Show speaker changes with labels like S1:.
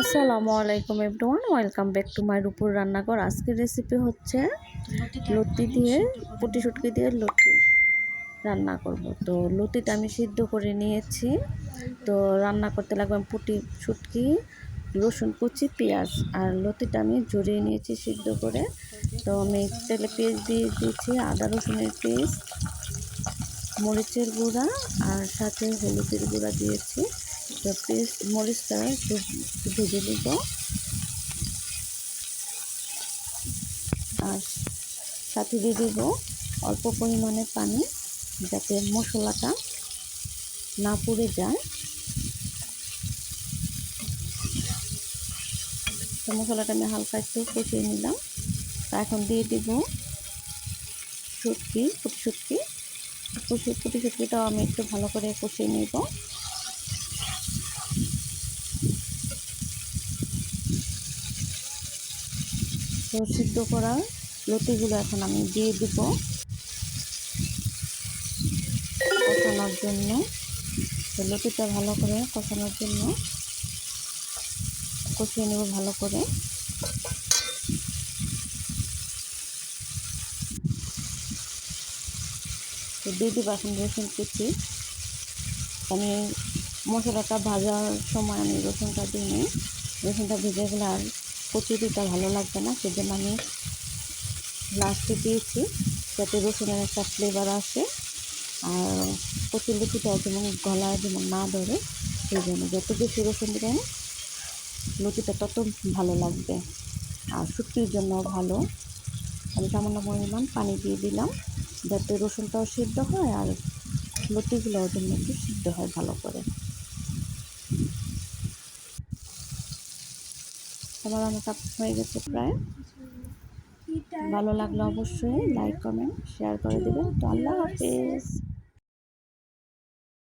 S1: আসসালামু আলাইকুম everyone, welcome back to my রূপুর রান্নাঘর। আজকের রেসিপি হচ্ছে লতি দিয়ে, পুটি শুটকি দিয়ে লতি রান্না করব। তো লতিটা আমি সিদ্ধ করে নিয়েছি। তো রান্না করতে লাগবে পুটি শুটকি, রসুন কুচি, পেঁয়াজ। আর লতিটা আমি জড়িয়ে নিয়েছি সিদ্ধ করে। তো আমি তেলে পেঁয়াজ দিয়ে দিয়েছি, আদা রসুনের পেস্ট, মরিচের গুঁড়া আর সাথে হলুদের গুঁড়া দিয়েছি। তো পেস্ট মরিচটা একটু ভেজে নিব। আর সাথে দিয়ে দিব অল্প পরিমাণে পানি, যাতে মশলাটা না পুড়ে যায়। তো মশলাটা আমি হালকা একটু কষিয়ে নিলাম। তা এখন দিয়ে দিব শুটকি ফুটি শুটকি ফুটি শুটকিটাও আমি একটু ভালো করে কষিয়ে নেব। তো সিদ্ধ করা লতিগুলো এখন আমি দিয়ে দিব কষানোর জন্য। লতিটা ভালো করে কষানোর জন্য কষিয়ে নেব ভালো করে। দিয়ে দিব এখন রসুন কুচি। আমি মশলাটা ভাজার সময় আমি রসুনটা দিই রসুনটা ভেজে গেলে আর কচুরিটা ভালো লাগবে না, সেজন্য আমি লাস্টে দিয়েছি, যাতে রসুনের একটা ফ্লেভার আসে। আর কচুর লুচিটাও যেমন গলায় যেমন না ধরে, সেই জন্য যত বেশি রসুন দেবেন, লুচিটা তত ভালো লাগবে। আর শুক্তির জন্য ভালো। আমি সামান্য পরিমাণ পানি দিয়ে দিলাম, যাতে রসুনটাও সিদ্ধ হয় আর লুচিগুলোও জন্য একটু সিদ্ধ হয় ভালো করে। আমার রান্নাটা হয়ে গেছে প্রায়। ভালো লাগলে অবশ্যই লাইক কমেন্ট শেয়ার করে দেবেন তো আল্লাহ হাফিজ।